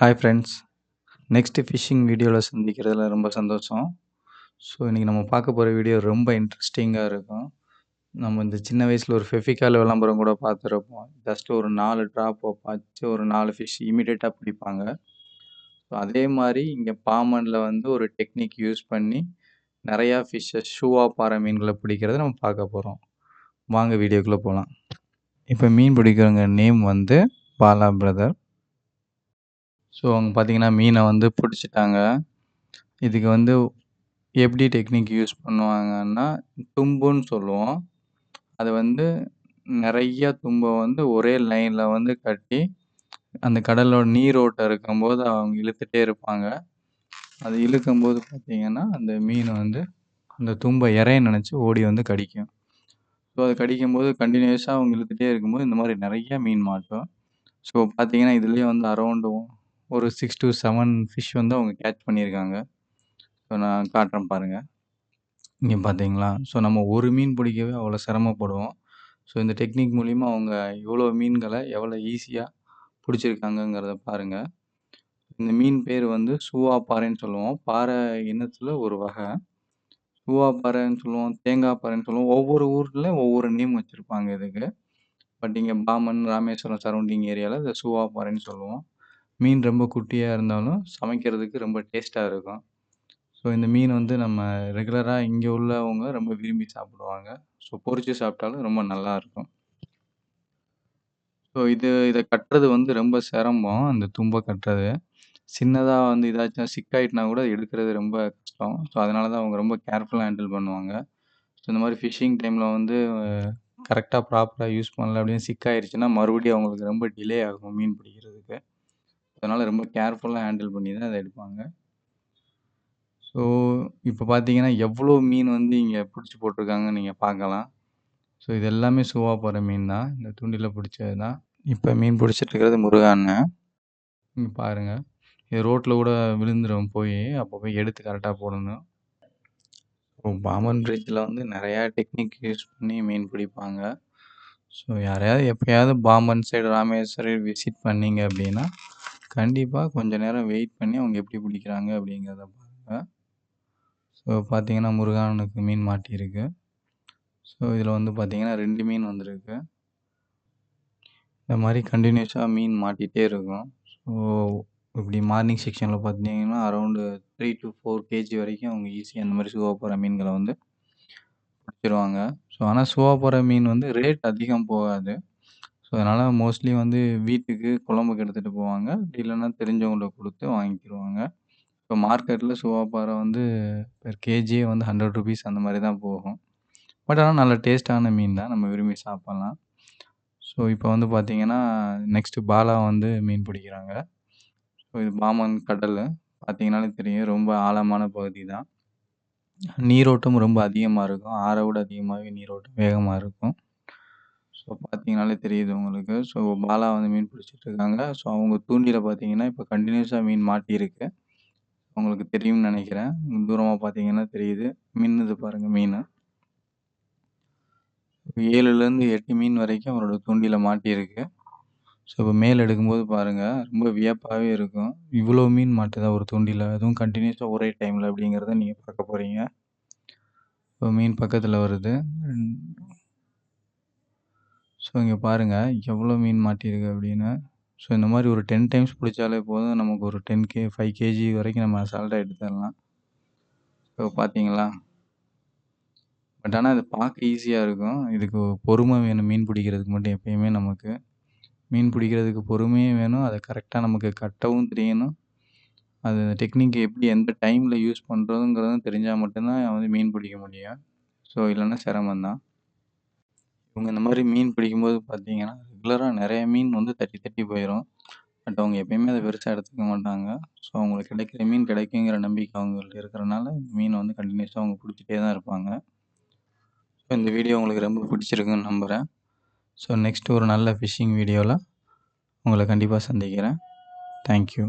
Hi friends next fishing வீடியோவில் சந்திக்கிறதுல ரொம்ப சந்தோஷம். ஸோ இன்றைக்கி நம்ம பார்க்க போகிற வீடியோ ரொம்ப இன்ட்ரெஸ்டிங்காக இருக்கும். நம்ம இந்த சின்ன வயசில் ஒரு ஃபெஃபிகால் விளம்பரம் கூட பார்த்துருப்போம். ஜஸ்ட்டு ஒரு நாலு ட்ராப் பார்த்து ஒரு நாலு ஃபிஷ் இமீடியட்டாக பிடிப்பாங்க. ஸோ அதே மாதிரி இங்கே பாமனில் வந்து ஒரு டெக்னிக் யூஸ் பண்ணி நிறையா ஃபிஷ்ஷை ஷூவா பாறை மீன்களை பிடிக்கிறத நம்ம பார்க்க போகிறோம் வாங்க வீடியோக்குள்ளே போகலாம் இப்போ மீன் பிடிக்கிறவங்க நேம் வந்து பாலா பிரதர் ஸோ அவங்க பார்த்தீங்கன்னா மீனை வந்து பிடிச்சிட்டாங்க. இதுக்கு வந்து எப்படி டெக்னிக் யூஸ் பண்ணுவாங்கன்னா தும்புன்னு சொல்லுவோம். அது வந்து நிறைய தும்பை வந்து ஒரே லைனில் வந்து கட்டி அந்த கடலோட நீரோட்டம் இருக்கும்போது அவங்க இழுத்துகிட்டே இருப்பாங்க. அது இழுக்கும்போது பார்த்தீங்கன்னா அந்த மீன் வந்து அந்த தும்பை இறைய நினச்சி ஓடி வந்து கடிக்கும். ஸோ அது கடிக்கும்போது கண்டினியூஸாக அவங்க இழுத்துகிட்டே இருக்கும்போது இந்த மாதிரி நிறைய மீன் மாட்டும். ஸோ பார்த்தீங்கன்னா இதுலேயே வந்து அரௌண்டு ஒரு சிக்ஸ் டு செவன் ஃபிஷ் வந்து அவங்க கேட்ச் பண்ணியிருக்காங்க. ஸோ நான் காட்டுறேன் பாருங்கள் இங்கே பார்த்தீங்களா ஸோ நம்ம ஒரு மீன் பிடிக்கவே அவ்வளோ சிரமப்படுவோம். ஸோ இந்த டெக்னிக் மூலிமா அவங்க இவ்வளோ மீன்களை எவ்வளோ ஈஸியாக பிடிச்சிருக்காங்கங்கிறத பாருங்கள் இந்த மீன் பேர் வந்து சூவா பாறைன்னு சொல்லுவோம். பாறை இனத்தில் ஒரு வகை. சூவா பாறைன்னு சொல்லுவோம் தேங்காய் பாறைன்னு சொல்லுவோம். ஒவ்வொரு ஊரில் ஒவ்வொரு நேம் வச்சுருப்பாங்க இதுக்கு. பட் இங்கே பாமன் ராமேஸ்வரம் சரௌண்டிங் ஏரியாவில் இந்த சூவா பாறைன்னு சொல்லுவோம். மீன் ரொம்ப குட்டியாக இருந்தாலும் சமைக்கிறதுக்கு ரொம்ப டேஸ்ட்டாக இருக்கும். ஸோ இந்த மீன் வந்து நம்ம ரெகுலராக இங்கே உள்ளவங்க ரொம்ப விரும்பி சாப்பிடுவாங்க. ஸோ பொரித்து சாப்பிட்டாலும் ரொம்ப நல்லாயிருக்கும் ஸோ இது இதை கட்டுறது வந்து ரொம்ப சிரமம் அந்த தும்பை கட்டுறது. சின்னதாக வந்து ஏதாச்சும் சிக்காயிட்டுனா கூட எடுக்கிறது ரொம்ப கஷ்டம். ஸோ அதனால தான் அவங்க ரொம்ப கேர்ஃபுல்லாக ஹேண்டில் பண்ணுவாங்க. ஸோ இந்த மாதிரி ஃபிஷ்ஷிங் டைமில் வந்து கரெக்டாக ப்ராப்பராக யூஸ் பண்ணல அப்படின்னு சிக்காயிருச்சுன்னா மறுபடியும் அவங்களுக்கு ரொம்ப டிலே ஆகும் மீன் பிடிக்கிறதுக்கு. அதனால் ரொம்ப கேர்ஃபுல்லாக ஹேண்டில் பண்ணி தான் அதை எடுப்பாங்க. ஸோ இப்போ பார்த்தீங்கன்னா எவ்வளோ மீன் வந்து இங்கே பிடிச்சி போட்டிருக்காங்கன்னு நீங்கள் பார்க்கலாம். ஸோ இது எல்லாமே சுவா போகிற மீன் தான். இந்த தூண்டில் பிடிச்சது தான். இப்போ மீன் பிடிச்சிட்டு இருக்கிறது முருகான்னு இங்கே பாருங்கள் இது ரோட்டில் கூட விழுந்துடும் போய். அப்போ போய் எடுத்து கரெக்டாக போடணும். ஸோ பாமன் பிரிட்ஜில் வந்து நிறையா டெக்னிக் யூஸ் பண்ணி மீன் பிடிப்பாங்க. ஸோ யாரையாவது எப்போயாவது பாம்பன் சைடு ராமேஸ்வரி விசிட் பண்ணீங்க அப்படின்னா கண்டிப்பாக கொஞ்சம் நேரம் வெயிட் பண்ணி அவங்க எப்படி பிடிக்கிறாங்க அப்படிங்கிறத பாருங்கள் ஸோ பார்த்தீங்கன்னா முருகானுக்கு மீன் மாட்டியிருக்கு ஸோ இதில் வந்து பார்த்தீங்கன்னா ரெண்டு மீன் வந்திருக்கு. இந்த மாதிரி கண்டினியூஸாக மீன் மாட்டிகிட்டே இருக்கும். ஸோ இப்படி மார்னிங் செக்ஷனில் பார்த்தீங்கன்னா around three to four K G வரைக்கும் அவங்க ஈஸியாக இந்த மாதிரி சுவா போகிற மீன்களை வந்து பிடிச்சிருவாங்க. ஸோ ஆனால் சுவா போகிற மீன் வந்து ரேட் அதிகம் போகாது. ஸோ அதனால் மோஸ்ட்லி வந்து வீட்டுக்கு குழம்புக்கு எடுத்துகிட்டு போவாங்க. அப்படி இல்லைன்னா தெரிஞ்சவங்களுக்கு கொடுத்து வாங்கிக்கிடுவாங்க இப்போ மார்க்கெட்டில் சுவாப்பாறை வந்து பெர் கேஜியே வந்து ஹண்ட்ரட் ருபீஸ் அந்த மாதிரி தான் போகும். பட் ஆனால் நல்ல டேஸ்ட்டான மீன் தான். நம்ம விரும்பி சாப்பிட்லாம். ஸோ இப்போ வந்து பார்த்தீங்கன்னா நெக்ஸ்ட்டு பாலா வந்து மீன் பிடிக்கிறாங்க. ஸோ இது பாமன் கடல். பார்த்தீங்கனாலே தெரியும். ரொம்ப ஆழமான பகுதி தான். நீரோட்டம் ரொம்ப அதிகமாக இருக்கும். ஆற விட அதிகமாகவே நீரோட்டம் வேகமாக இருக்கும். ஸோ பார்த்தீங்கனாலே தெரியுது உங்களுக்கு. ஸோ பாலா வந்து மீன் பிடிச்சிட்டு இருக்காங்க. ஸோ அவங்க தூண்டில பார்த்தீங்கன்னா இப்போ கண்டினியூஸாக மீன் மாட்டியிருக்கு. உங்களுக்கு தெரியும்னு நினைக்கிறேன். தூரமாக பார்த்தீங்கன்னா தெரியுது. மின்னுது பாருங்கள் மீன். ஏழுலேருந்து எட்டு மீன் வரைக்கும் அவரோட தூண்டில மாட்டியிருக்கு. ஸோ இப்போ மேல் எடுக்கும்போது பாருங்கள் ரொம்ப வியப்பாகவே இருக்கும். இவ்வளோ மீன் மாட்டுதா ஒரு தூண்டில? அதுவும் கண்டினியூஸாக ஒரே டைமில் அப்படிங்கிறத நீங்கள் பார்க்க போகிறீங்க இப்போ மீன் பக்கத்தில் வருது. ஸோ இங்கே பாருங்கள் எவ்வளோ மீன் மாட்டியிருக்கு அப்படின்னு. ஸோ இந்த மாதிரி ஒரு டென் டைம்ஸ் பிடிச்சாலே போதும். நமக்கு ஒரு டென் கே ஃபைவ் கேஜி வரைக்கும் நம்ம அசால்ட்டாக எடுத்துடலாம். ஸோ பார்த்தீங்களா பட் ஆனால் இது பார்க்க ஈஸியாக இருக்கும். இதுக்கு பொறுமை வேணும். மீன் பிடிக்கிறதுக்கு மட்டும் எப்பயுமே நமக்கு. மீன் பிடிக்கிறதுக்கு பொறுமையும் வேணும். அதை கரெக்டாக நமக்கு கட்டவும் தெரியணும். அது டெக்னிக் எப்படி எந்த டைமில் யூஸ் பண்ணுறதுங்கிறதும் தெரிஞ்சால் மட்டும்தான் வந்து மீன் பிடிக்க முடியும். ஸோ இல்லைன்னா சிரமந்தான் இவங்க இந்த மாதிரி மீன் பிடிக்கும்போது பார்த்தீங்கன்னா ரெகுலராக நிறைய மீன் வந்து தட்டி தட்டி போயிடும் பட் அவங்க எப்பயுமே அதை பெருசாக எடுத்துக்க மாட்டாங்க. ஸோ அவங்களுக்கு கிடைக்கிற மீன் கிடைக்குங்கிற நம்பிக்கை அவங்கள்ட்ட இருக்கிறனால மீன் வந்து கண்டினியூஸாக அவங்க பிடிச்சிட்டே தான் இருப்பாங்க. ஸோ இந்த வீடியோ உங்களுக்கு ரொம்ப பிடிச்சிருக்குன்னு நம்புகிறேன் ஸோ நெக்ஸ்ட்டு ஒரு நல்ல ஃபிஷ்ஷிங் வீடியோவில் உங்களை கண்டிப்பாக சந்திக்கிறேன். தேங்க்யூ